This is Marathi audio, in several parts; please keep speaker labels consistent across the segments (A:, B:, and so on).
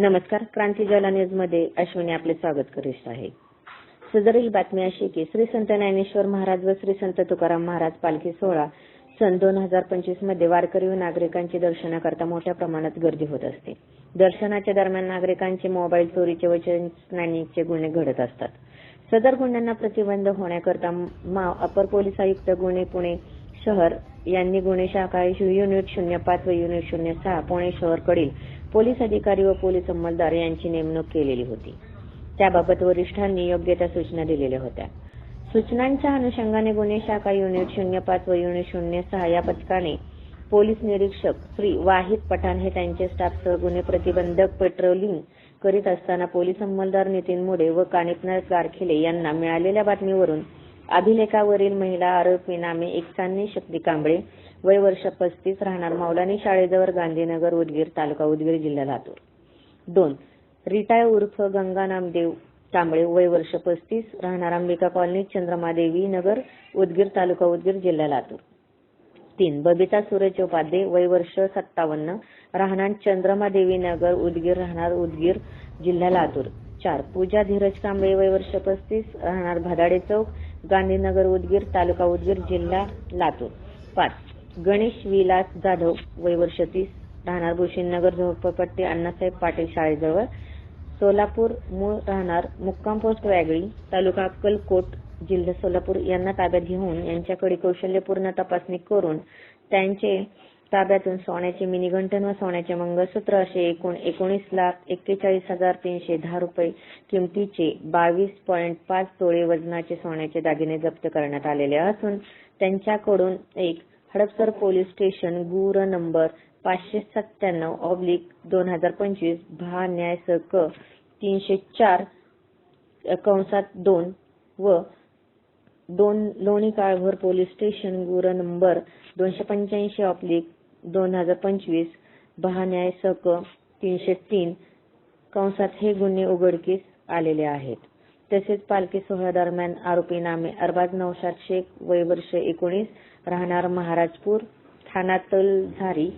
A: नमस्कार क्रांती ज्वाला न्यूजमध्ये अश्विनी आपले स्वागत करीत आहे. सदरील बातमी अशी की श्री संत ज्ञानेश्वर महाराज व श्री संत तुकाराम महाराज पालखी सोहळा सन दोन हजार पंचवीसमध्ये वारकरी व नागरिकांची दर्शनाकरता मोठ्या प्रमाणात गर्दी होत असते. दर्शनाच्या दरम्यान नागरिकांचे मोबाईल चोरीचे व नाणीचे गुन्हे घडत असतात. सदर गुन्ह्यांना प्रतिबंध होण्याकरता मा अपर पोलीस आयुक्त गुन्हे पुणे शहर यांनी गुन्हे शाखा युनिट शून्य पाच व युनिट शून्य सहा पुणे शहरकडील पोलीस अधिकारी व पोलीस अंमलदार यांची नेमणूक केलेली होती. त्याबाबत वरिष्ठांनी योग्य त्या सूचना दिलेल्या होत्या. सूचनांच्या अनुषंगाने गुन्हे शाखा युनिट शून्य पाच व युनिट शून्य सहा या पथकाने पोलीस निरीक्षक श्री वाहिद पठाण हे त्यांचे स्टाफसह गुन्हे प्रतिबंधक पेट्रोलिंग करीत असताना पोलीस अंमलदार नितीन मुडे व कानिपनाथ गारखेले यांना मिळालेल्या बातमीवरून अभिलेखावरील महिला आरोपी नामे एकसांनी शक्ती कांबळे वय वर्ष पस्तीस राहणार मौलानी शाळेजवळ गांधीनगर उदगीर तालुका उदगीर जिल्हा लातूर. दोन रिटाय उर्फ गंगा नामदेव कांबळे वय वर्ष पस्तीस राहणार अंबिका कॉलनी चंद्रमादेवी नगर उदगीर तालुका उदगीर जिल्हा लातूर. तीन बबिता सूरज उपाध्ये वय वर्ष सत्तावन्न राहणार चंद्रमादेवी नगर उदगीर राहणार उदगीर जिल्हा लातूर. चार पूजा धीरज कांबळे वय वर्ष पस्तीस राहणार भदाडे चौक गांधीनगर उदगीर तालुका उदगीर जिल्हा लातूर. पाच गणेश विलास जाधव वय वर्ष तीस राहणार भूषणनगर झोपडपट्टी अण्णासाहेब पाटील शाळेजवळ. सोलापूर मूळ राहणार मुक्काम पोस्ट वॅगळी तालुका अक्कलकोट जिल्हा सोलापूर यांना ताब्यात घेऊन यांच्याकडे कौशल्यपूर्ण तपासणी करून त्यांचे ताब्यातून सोन्याचे मिनीगंठन व सोन्याचे मंगळसूत्र असे एकूण एकोणीस लाख एक्केचाळीस हजार तीनशे दहा रुपये किमतीचे बावीस पॉईंट पाच तोळे वजनाचे सोन्याचे दागिने जप्त करण्यात आलेले असून त्यांच्याकडून एक हडपसर पोलीस स्टेशन गुर नंबर पाचशे सत्त्याण्णव ऑब्लिक दोन हजार पंचवीस भा न्याय क तीनशे चार कंसात दोन व दोन लोणी काळभर पोलीस स्टेशन गुर नंबर दोनशे पंच्याऐंशी ऑब्लिक दोन हजार पंचवीस भा न्याय क तीनशे तीन कंसात हे गुन्हे उघडकीस आलेले आहेत. तसेच पालखी सोहळ्या दरम्यान आरोपी नामे अरबाज नौशाद शेख वय वर्ष एकोणीस राहणार महाराजपूर ठाणा तलझारी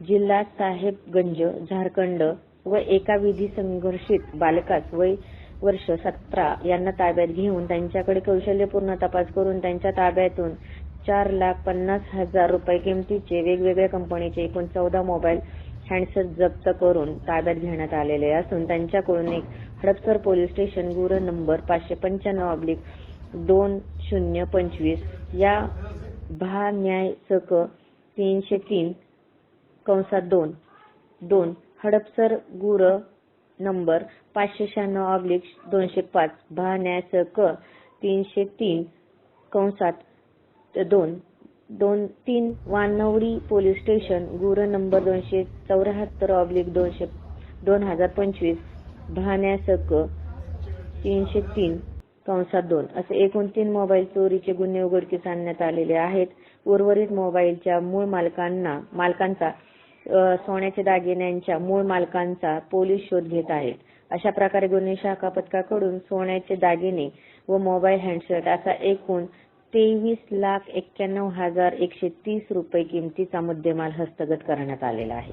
A: जिल्हा साहेबगंज झारखंड व एका विधी संघर्षित बालकास वय वर्ष सतरा यांना ताब्यात घेऊन त्यांच्याकडे कौशल्यपूर्ण तपास करून त्यांच्या ताब्यातून चार लाख पन्नास हजार रुपये किमतीचे वेगवेगळ्या कंपनीचे एकूण चौदा मोबाईल हँडसेट जप्त करून ताब्यात घेण्यात आलेले असून त्यांच्याकडून एक हडपसर पोलीस स्टेशन गुर नंबर पाचशे पंच्याण्णव ऑब्लिक दोन शून्य पंचवीस या भा न्याय चक तीनशे तीन कंसात दोन दोन हडपसर गुर नंबर पाचशे शहाण्णव ऑब्लिक दोनशे पाच भा न्याय चक तीनशे तीन कंसात दोन दोन तीन वानवडी पोलीस स्टेशन गुर नंबर दोनशे चौऱ्याहत्तर ऑब्लिक दोनशे दोन हजार पंचवीस भाण्यासक तीनशे तीन कंसात दोन. असे एकूण तीन मोबाईल चोरीचे गुन्हे उघडकीस आणण्यात आलेले आहेत. उर्वरित मोबाईलच्या मूळ मालकांना मालकांचा सोन्याच्या दागिन्यांच्या मूळ मालकांचा पोलीस शोध घेत आहेत. अशा प्रकारे गुन्हे शाखा पथकाकडून सोन्याचे दागिने व मोबाईल हँडसेट असा एकूण तेवीस लाख एक्क्याण्णव हजार एकशे तीस रुपये किमतीचा मुद्देमाल हस्तगत करण्यात आलेला आहे.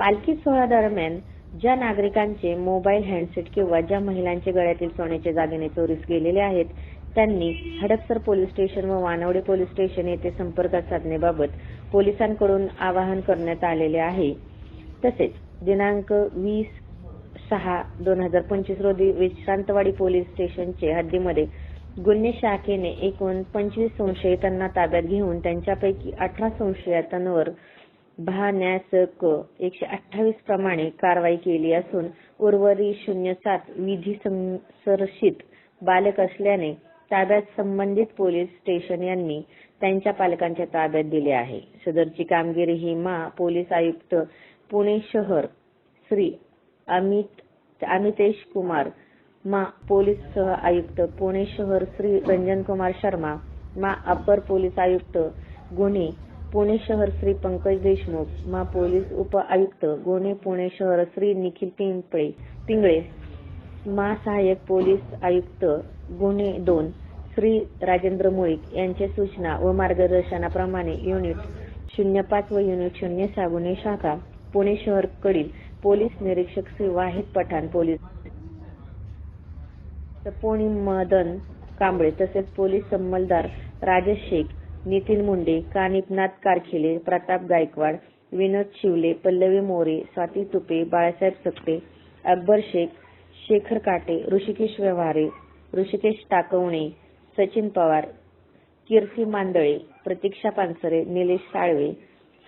A: पालखी सोहळा दरम्यान ज्या नागरिकांचे मोबाईल हँडसेट किंवा ज्या महिलांचे गळ्यातील सोन्याचे दागिने चोरीस गेलेले आहेत त्यांनी हडपसर पोलीस स्टेशन व वानवडे पोलीस स्टेशन येथे संपर्क साधण्याबाबत पोलिसांकडून आवाहन करण्यात आलेले आहे. तसेच दिनांक वीस सहा दोन हजार पंचवीस रोजी विश्रांतवाडी पोलीस स्टेशनचे हद्दीमध्ये गुन्हे शाखेने एकूण पंचवीस संशयितांना ताब्यात घेऊन त्यांच्यापैकी अठरा संशयितांवर भान्यासक एकशे अठ्ठावीस प्रमाणे कारवाई केली असून उर्वरित शून्य सात विधी संसर्शित बालक असल्याने ताब्यात संबंधित पोलीस स्टेशन यांनी त्यांच्या पालकांच्या ताब्यात दिले आहे. सदरची कामगिरी ही मा पोलीस आयुक्त पुणे शहर श्री अमित अमितेश कुमार मा पोलीस सह आयुक्त पुणे शहर श्री रंजन कुमार शर्मा मा अपर पोलीस आयुक्त गुन्हे पुणे शहर श्री पंकज देशमुख मा पोलीस उप आयुक्त गुन्हे पुणे शहर श्री निखिल पिंपळे पिंगळे मा सहाय्यक पोलीस आयुक्त गुन्हे दोन श्री राजेंद्र मुळीक यांच्या सूचना व मार्गदर्शनाप्रमाणे युनिट शून्य पाच व युनिट शून्य सहा गुन्हे शाखा पुणे शहर कडील पोलीस निरीक्षक श्री वाहिद पठाण पोलीस सपोनी मदन कांबळे तसेच पोलीस अंमलदार राजेश शेख नितीन मुंडे कानिपनाथ कारखिले प्रताप गायकवाड विनोद शिवले पल्लवी मोरे स्वाती तुपे बाळासाहेब सकटे अकबर शेख शेखर काटे ऋषिकेश व्यवहारे ऋषिकेश टाकवणे सचिन पवार कीर्ती मांदळे प्रतीक्षा पानसरे निलेश साळवे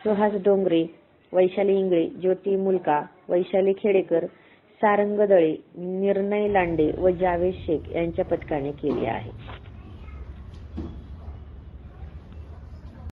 A: सुहास डोंगरे वैशाली इंगळे ज्योती मुलका वैशाली खेडेकर सारंग दळे निर्णय लांडे व जावेद शेख यांच्या पथकाने केली आहे.